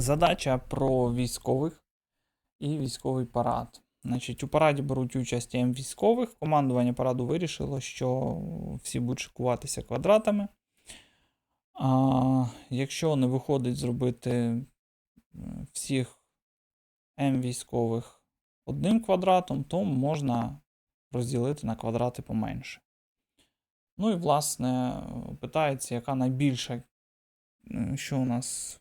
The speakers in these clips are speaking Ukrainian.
Задача про військових і військовий парад. Значить, у параді беруть участь М військових. Командування параду вирішило, що всі будуть шикуватися квадратами. А якщо не виходить зробити е, всіх М військових одним квадратом, то можна розділити на квадрати поменше. Ну і, власне, питається, яка найбільша що у нас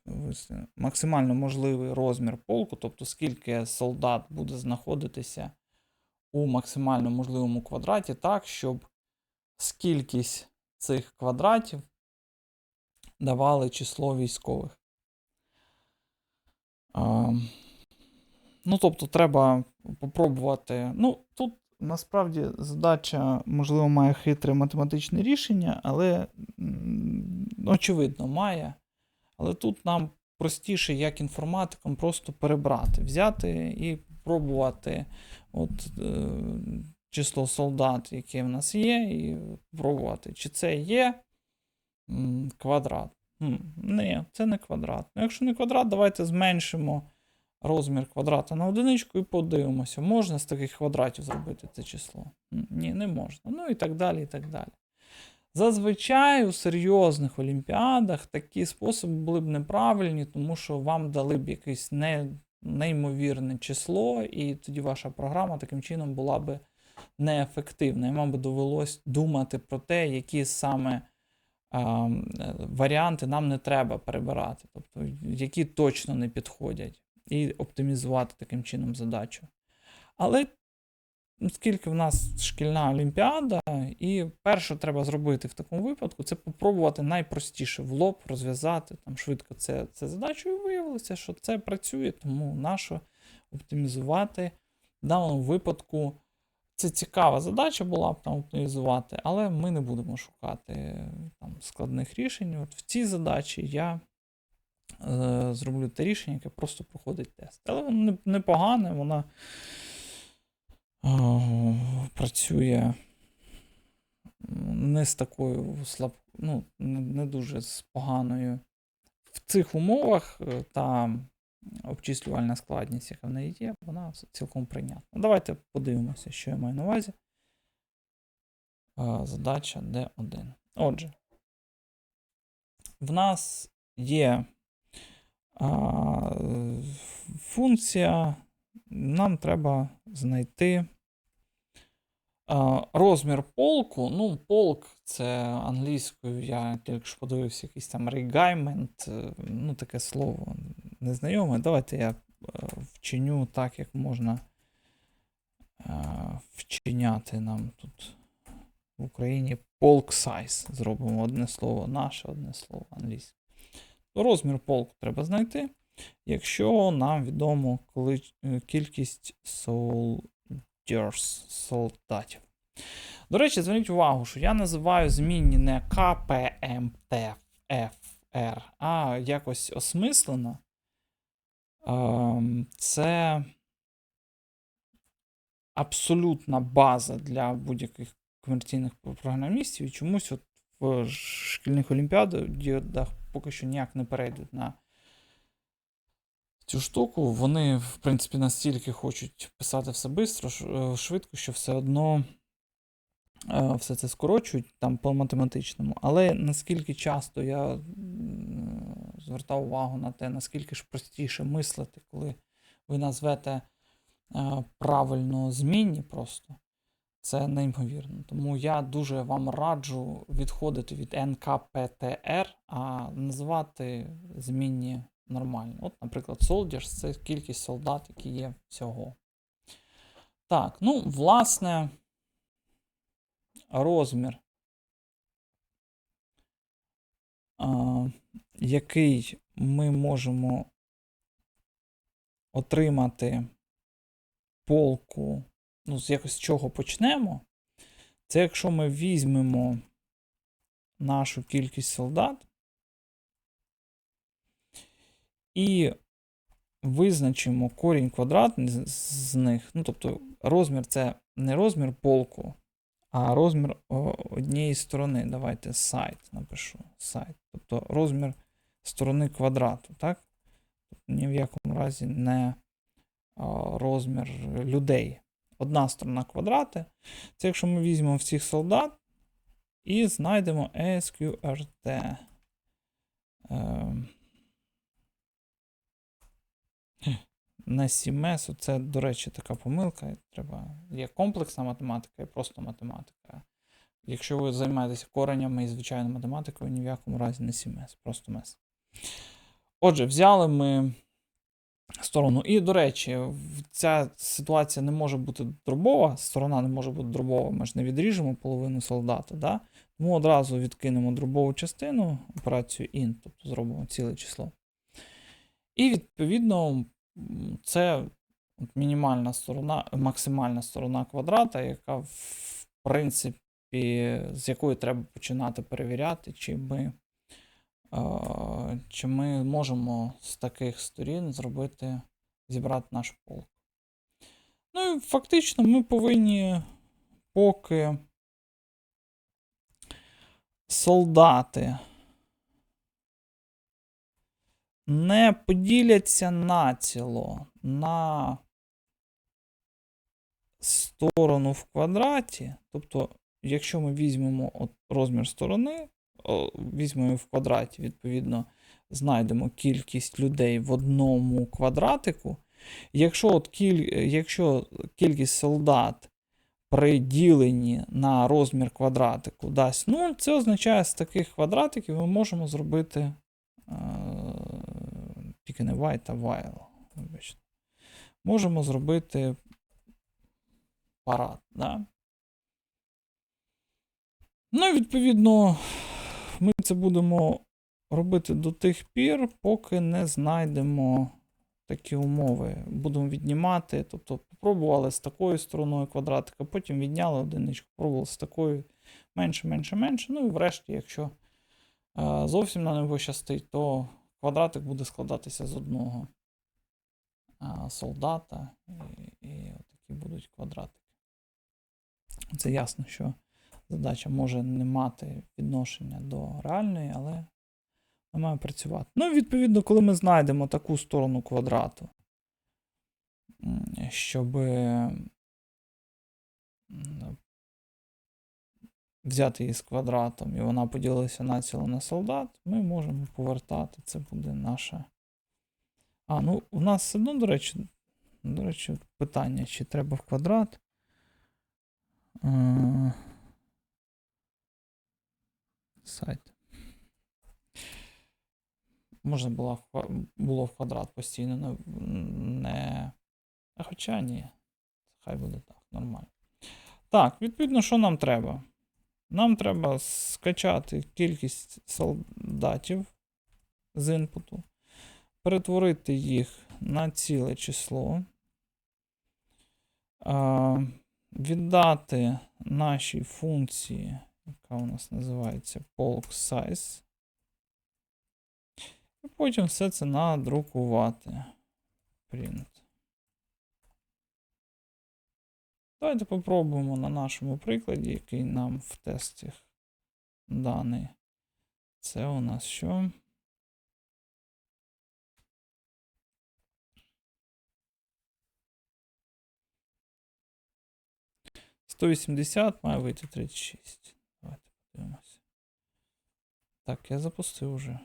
максимально можливий розмір полку, тобто скільки солдат буде знаходитися у максимально можливому квадраті, так, щоб скількість цих квадратів давали число військових. А, ну, тобто, треба попробувати. Ну, тут насправді задача, можливо, має хитре математичне рішення, але очевидно, має. Але тут нам простіше, як інформатикам, просто перебрати, взяти і пробувати от, е, число солдат, яке в нас є, і пробувати, чи це є квадрат. М, ні, це не квадрат. Ну, Якщо не квадрат, давайте зменшимо розмір квадрата на одиничку і подивимося, можна з таких квадратів зробити це число? Ні, не можна. Ну і так далі. і так далі. Зазвичай у серйозних олімпіадах такі способи були б неправильні, тому що вам дали б якесь не, неймовірне число, і тоді ваша програма таким чином була б неефективна. І вам би довелось думати про те, які саме а, варіанти нам не треба перебирати, тобто які точно не підходять, і оптимізувати таким чином задачу. Але Оскільки в нас шкільна олімпіада, і перше, треба зробити в такому випадку, це попробувати найпростіше в лоб розв'язати там швидко це, це задачу, і виявилося, що це працює, тому нащо оптимізувати. В даному випадку це цікава задача була б там оптимізувати, але ми не будемо шукати там, складних рішень. От В цій задачі я е, зроблю те рішення, яке просто проходить тест. Але воно непогане, вона працює не з такою слаб... ну, не, дуже з поганою. В цих умовах е, та обчислювальна складність, яка в неї є, вона цілком прийнятна. Давайте подивимося, що я маю на увазі. Задача D1. Отже, в нас є а, функція, нам треба знайти Розмір полку. Ну, полк це англійською, я тільки що подивився якийсь там регаймент, е, ну, таке слово незнайоме. Давайте я е, вчиню так, як можна е, вчиняти нам тут в Україні полк size. Зробимо одне слово наше, одне слово англійське. Розмір полку треба знайти. Якщо нам відомо кількість солдатів солдатів. До речі, зверніть увагу, що я називаю змінні не КПМТФР, а якось осмислено. Ем, це абсолютна база для будь-яких комерційних програмістів. І чомусь от в шкільних олімпіадах поки що ніяк не перейдуть на цю штуку. Вони, в принципі, настільки хочуть писати все швидко, е, швидко, що все одно е, все це скорочують там по математичному. Але наскільки часто я звертав увагу на те, наскільки ж простіше мислити, коли ви назвете е, правильно змінні просто. Це неймовірно. Тому я дуже вам раджу відходити від НКПТР, а називати змінні нормально. От, наприклад, soldiers це кількість солдат, які є всього. Так, ну, власне, розмір, а, який ми можемо отримати полку, ну, з якось чого почнемо, це якщо ми візьмемо нашу кількість солдат і визначимо корінь квадратний з них. Ну, тобто розмір це не розмір полку, а розмір однієї сторони. Давайте сайт напишу. Сайт. Тобто розмір сторони квадрату. так? Ні в якому разі не розмір людей. Одна сторона квадрати. Це якщо ми візьмемо всіх солдат і знайдемо SQRT. На 7 це, до речі, така помилка. Треба... Є комплексна математика і просто математика. Якщо ви займаєтеся коренями і звичайною математикою, ні в якому разі не 7С, просто мес. Отже, взяли ми сторону. І, до речі, ця ситуація не може бути дробова, сторона не може бути дробова, ми ж не відріжемо половину солдата. Да? Тому одразу відкинемо дробову частину, операцію int, тобто зробимо ціле число. І відповідно це мінімальна сторона, максимальна сторона квадрата, яка в принципі, з якої треба починати перевіряти, чи ми, е, чи ми можемо з таких сторін зробити, зібрати наш полк. Ну і фактично ми повинні поки солдати не поділяться націло на сторону в квадраті. Тобто, якщо ми візьмемо от розмір сторони, візьмемо в квадраті, відповідно, знайдемо кількість людей в одному квадратику. Якщо, от кіль... якщо кількість солдат при діленні на розмір квадратику дасть 0, це означає, з таких квадратиків ми можемо зробити е, тільки не white, а while. Вибачте. Можемо зробити парад. Да? Ну, відповідно, ми це будемо робити до тих пір, поки не знайдемо такі умови. Будемо віднімати, тобто попробували з такою стороною квадратика, потім відняли одиничку, пробували з такою менше, менше, менше. Ну і врешті, якщо е, зовсім нам не пощастить, то квадратик буде складатися з одного солдата, і, і такі будуть квадратики. Це ясно, що задача може не мати відношення до реальної, але вона має працювати. Ну, відповідно, коли ми знайдемо таку сторону квадрату, щоб взяти її з квадратом, і вона поділилася націло на солдат, ми можемо повертати. Це буде наша. А, ну, у нас все одно, до речі, до речі, питання, чи треба в квадрат. Е, Сайт. Можна було, було в квадрат постійно не, не. А хоча ні. Хай буде так, нормально. Так, відповідно, що нам треба? Нам треба скачати кількість солдатів з інпуту, перетворити їх на ціле число, віддати нашій функції, яка у нас називається polk size, і потім все це надрукувати. Print. Давайте попробуємо на нашому прикладі, який нам в тесті даний. Це у нас що? Сто вісімдесят має вийти 36. Давайте подивимося. Так, я запустив уже.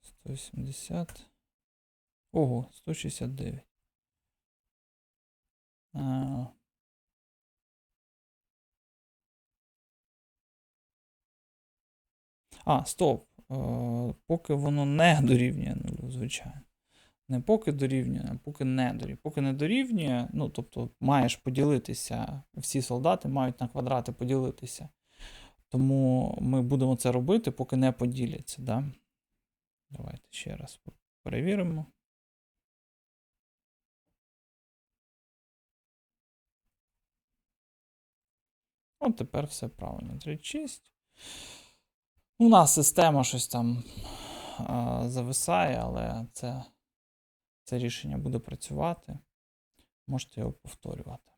180. Ого, 169. А, а стоп. Е, поки воно не дорівнює нулю, звичайно. Не поки дорівнює, а поки не дорівнює. Поки не дорівнює, ну, тобто маєш поділитися, всі солдати мають на квадрати поділитися. Тому ми будемо це робити, поки не поділяться. Да? Давайте ще раз перевіримо. От тепер все правильно. 36. У нас система щось там а, зависає, але це, це рішення буде працювати. Можете його повторювати.